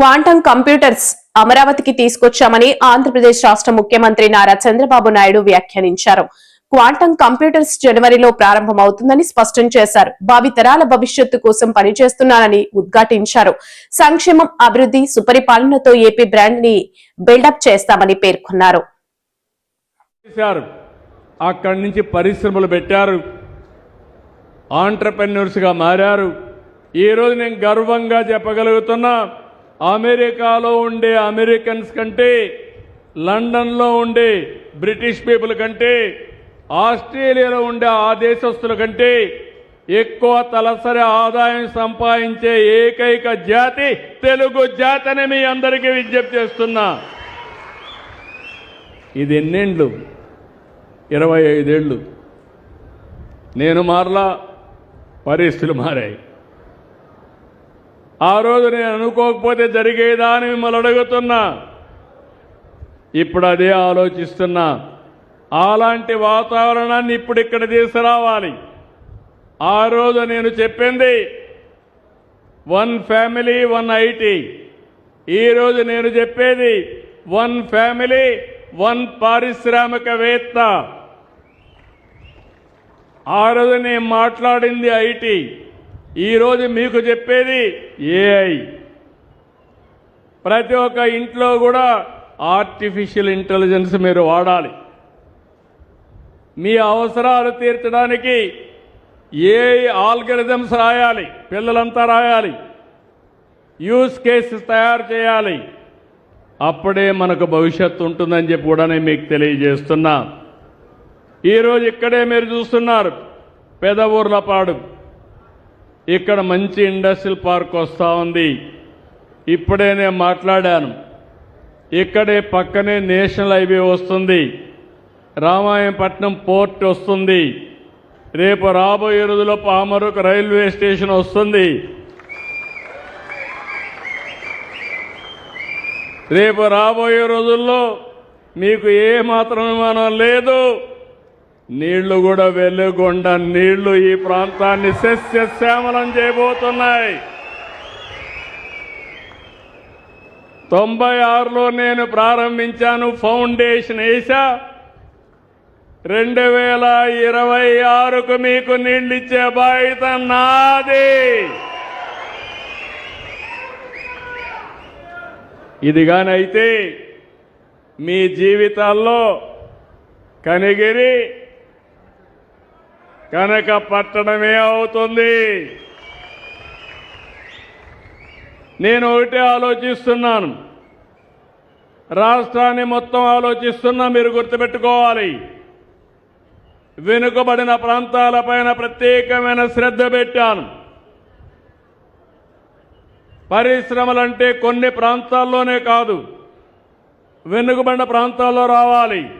Quantum computers అమరావతికి తీసుకొచ్చామని ఆంధ్రప్రదేశ్ రాష్ట్ర ముఖ్యమంత్రి నారా చంద్రబాబు నాయుడు వ్యాఖ్యానించారు. క్వాంటం కంప్యూటర్స్ జనవరిలో ప్రారంభమవుతుందని స్పష్టం చేశారు. భావితరాల భవిష్యత్తు కోసం పనిచేస్తున్నానని ఉద్ఘాటించారు. సంక్షేమం అభివృద్ధి సుపరిపాలనతో ఏపీ బ్రాండ్ని బిల్డప్ చేస్తామని పేర్కొన్నారు. అక్కడి నుంచి పరిశ్రమలు పెట్టారు. ఆంటర్ప్రెన్యూర్స్గా మారారు. ఈరోజు నేను గర్వంగా చెప్పగలుగుతున్నా అమెరికాలో ఉండే అమెరికన్స్ కంటే లండన్లో ఉండే బ్రిటిష్ పీపుల్ కంటే ఆస్ట్రేలియాలో ఉండే ఆ దేశస్తుల కంటే ఎక్కువ తలసరి ఆదాయం సంపాదించే ఏకైక జాతి తెలుగు జాతిని మీ అందరికీ విజ్ఞప్తి చేస్తున్నా. ఇది ఎన్నేండ్లు? ఇరవై ఐదేళ్ళు. నేను మారలా పరిస్థితులు మారాయి. ఆ రోజు నేను అనుకోకపోతే జరిగేదా అని మిమ్మల్ని అడుగుతున్నా. ఇప్పుడు అదే ఆలోచిస్తున్నా. అలాంటి వాతావరణాన్ని ఇప్పుడు ఇక్కడ తీసుకురావాలి. ఆ రోజు నేను చెప్పింది వన్ ఫ్యామిలీ వన్ ఐటీ ఈరోజు నేను చెప్పేది వన్ ఫ్యామిలీ వన్ పారిశ్రామికవేత్త. ఆ రోజు నేను మాట్లాడింది ఐటీ. ఈరోజు మీకు చెప్పేది ఏఐ ప్రతి ఒక్క ఇంట్లో కూడా ఆర్టిఫిషియల్ ఇంటెలిజెన్స్ మీరు వాడాలి. మీ అవసరాలు తీర్చడానికి ఏ ఆల్గరిథమ్స్ రాయాలి పిల్లలంతా రాయాలి యూస్ కేసెస్ తయారు చేయాలి. అప్పుడే మనకు భవిష్యత్తు ఉంటుందని చెప్పి కూడా నేను మీకు తెలియజేస్తున్నా. ఈరోజు ఇక్కడే మీరు చూస్తున్నారు పెదవూర్లపాడు. ఇక్కడ మంచి ఇండస్ట్రియల్ పార్క్ వస్తూ ఉంది. ఇప్పుడే నేను మాట్లాడాను. ఇక్కడే పక్కనే నేషనల్ హైవే వస్తుంది. రామాయణపట్నం పోర్ట్ వస్తుంది. రేపు రాబోయే రోజుల్లో పామరుకు రైల్వే స్టేషన్ వస్తుంది. రేపు రాబోయే రోజుల్లో మీకు ఏ మాత్రం విమానం లేదు. నీళ్ళు కూడా వెలుగొండ నీళ్ళు ఈ ప్రాంతాన్ని సస్యశ్యామలం చేయబోతున్నాయి. తొంభై ఆరులో నేను ప్రారంభించాను ఫౌండేషన్ వేసా రెండు వేల ఇరవై ఆరుకు మీకు నీళ్ళిచ్చే బాధ్యత నాది. ఇది కానైతే మీ జీవితాల్లో కనిగిరి కనుక పట్టడమే అవుతుంది. నేను ఒకటే ఆలోచిస్తున్నాను. రాష్ట్రాన్ని మొత్తం ఆలోచిస్తున్నా మీరు గుర్తుపెట్టుకోవాలి. వెనుకబడిన ప్రాంతాలపైన ప్రత్యేకమైన శ్రద్ధ పెట్టాను. పరిశ్రమలంటే కొన్ని ప్రాంతాల్లోనే కాదు. వెనుకబడిన ప్రాంతాల్లో రావాలి.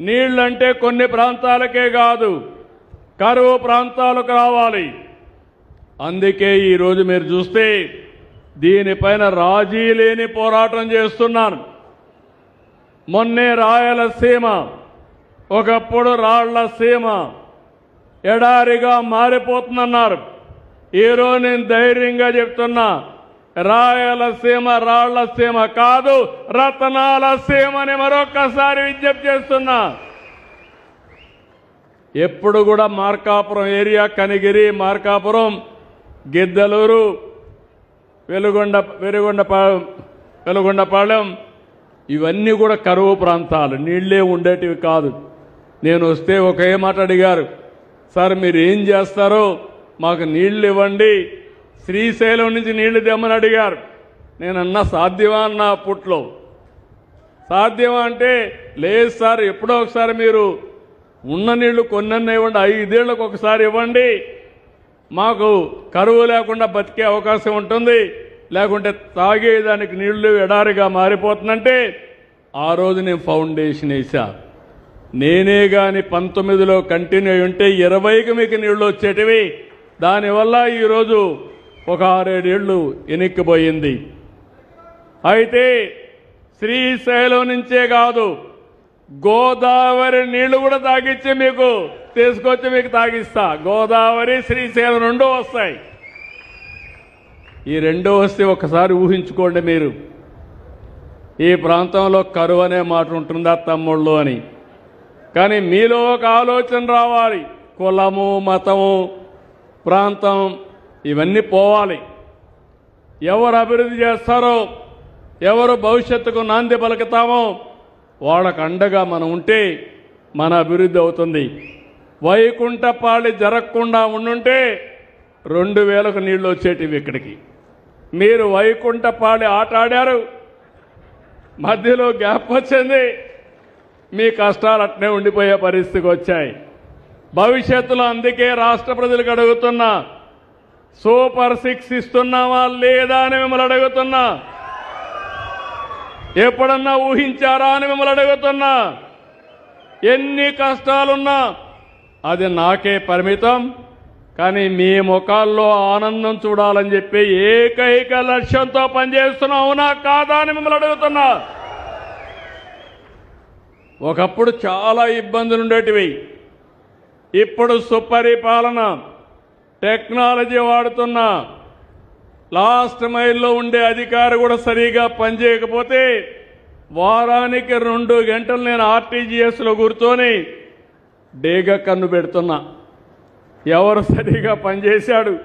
నీళ్ళంటే కొన్ని ప్రాంతాలకే కాదు. కరువు ప్రాంతాలకు రావాలి. అందుకే ఈరోజు మీరు చూస్తే దీనిపైన రాజీ లేని పోరాటం చేస్తున్నాను మొన్నే రాయలసీమ ఒకప్పుడు రాళ్ళసీమ ఎడారిగా మారిపోతుందన్నారు. ఈరోజు నేను ధైర్యంగా చెప్తున్నా రాయలసీమ రాళ్ళసీమ కాదు రతనాల సీమని మరొక్కసారి విజ్ఞప్తి చేస్తున్నా. ఎప్పుడు కూడా మార్కాపురం ఏరియా కనిగిరి మార్కాపురం గిద్దలూరు వెలుగొండ వెలుగొండ వెలుగొండపాళెం ఇవన్నీ కూడా కరువు ప్రాంతాలు. నీళ్ళే ఉండేటివి కాదు. నేను వస్తే ఒకే మాట అడిగారు. సార్ మీరు ఏం చేస్తారో మాకు నీళ్ళు ఇవ్వండి శ్రీశైలం నుంచి నీళ్ళు తెమ్మని అడిగారు. నేను అన్న సాధ్యమా అన్న అప్పట్లో సాధ్యమా అంటే లేదు సార్ ఎప్పుడో ఒకసారి మీరు ఉన్న నీళ్ళు కొన్నన్న ఇవ్వండి ఐదేళ్ళకు ఒకసారి ఇవ్వండి. మాకు కరువు లేకుండా బతికే అవకాశం ఉంటుంది. లేకుంటే తాగేదానికి నీళ్ళు ఎడారిగా మారిపోతుందంటే ఆ రోజు నేను ఫౌండేషన్ వేసా నేనే కానీ పంతొమ్మిదిలో కంటిన్యూ అయి ఉంటే ఇరవైకి మీకు నీళ్ళు వచ్చేటివి. దానివల్ల ఈరోజు ఒక ఆరేడేళ్ళు ఎనిక్కిపోయింది. అయితే శ్రీశైలం నుంచే కాదు గోదావరి నీళ్ళు కూడా తాగిచ్చి మీకు తీసుకొచ్చి మీకు తాగిస్తా. గోదావరి శ్రీశైలం రెండూ వస్తాయి. ఈ రెండో వస్తే ఒకసారి ఊహించుకోండి మీరు. ఈ ప్రాంతంలో కరువు అనే మాట ఉంటుందా తమ్ముళ్ళు అని. కానీ మీలో ఒక ఆలోచన రావాలి. కులము మతము ప్రాంతం ఇవన్నీ పోవాలి. ఎవరు అభివృద్ధి చేస్తారో ఎవరు భవిష్యత్తుకు నాంది పలుకుతామో వాళ్ళకు అండగా మనం ఉంటే మన అభివృద్ధి అవుతుంది. వైకుంఠపాళి జరగకుండా ఉండుంటే రెండు వేలకు నీళ్ళు వచ్చేటివి ఇక్కడికి. మీరు వైకుంఠపాళి ఆట ఆడారు. మధ్యలో గ్యాప్ వచ్చింది. మీ కష్టాలు అట్నే ఉండిపోయే పరిస్థితికి వచ్చాయి. భవిష్యత్తులో అందుకే రాష్ట్ర ప్రజలకు అడుగుతున్నా సూపర్ సిక్స్ ఇస్తున్నావా లేదా అని మిమ్మల్ని అడుగుతున్నా. ఎప్పుడన్నా ఊహించారా అని మిమ్మల్ని అడుగుతున్నా. ఎన్ని కష్టాలున్నా అది నాకే పరిమితం. కానీ మీ ముఖాల్లో ఆనందం చూడాలని చెప్పి ఏకైక లక్ష్యంతో పనిచేస్తున్నాం అవునా కాదా అని మిమ్మల్ని అడుగుతున్నా. ఒకప్పుడు చాలా ఇబ్బందులు ఉండేటివి. ఇప్పుడు సుపరిపాలన టెక్నాలజీ వాడుతున్నా. లాస్ట్ మైల్లో ఉండే అధికారి కూడా సరిగా పనిచేయకపోతే వారానికి రెండు గంటలు నేను ఆర్టీజీఎస్లో కూర్చొని డేగా కన్ను పెడుతున్నా. ఎవరు సరిగా పనిచేశాడు?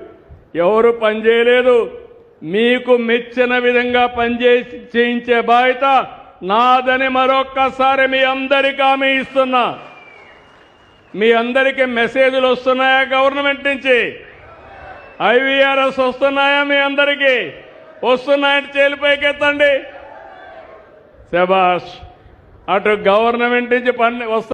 ఎవరు పనిచేయలేదు? మీకు మెచ్చిన విధంగా పనిచేసి చేయించే బాధ్యత నాదని మరొక్కసారి మీ అందరికీ హామీ ఇస్తున్నా. మీ అందరికీ మెసేజ్లు వస్తున్నాయా గవర్నమెంట్ నుంచి? ఐవీఆర్ఎస్ వస్తున్నాయా మీ అందరికీ? వస్తున్నాయంటే చేలిపైకెత్తండి శబాష్ అటు గవర్నమెంట్ నుంచి పని వస్తు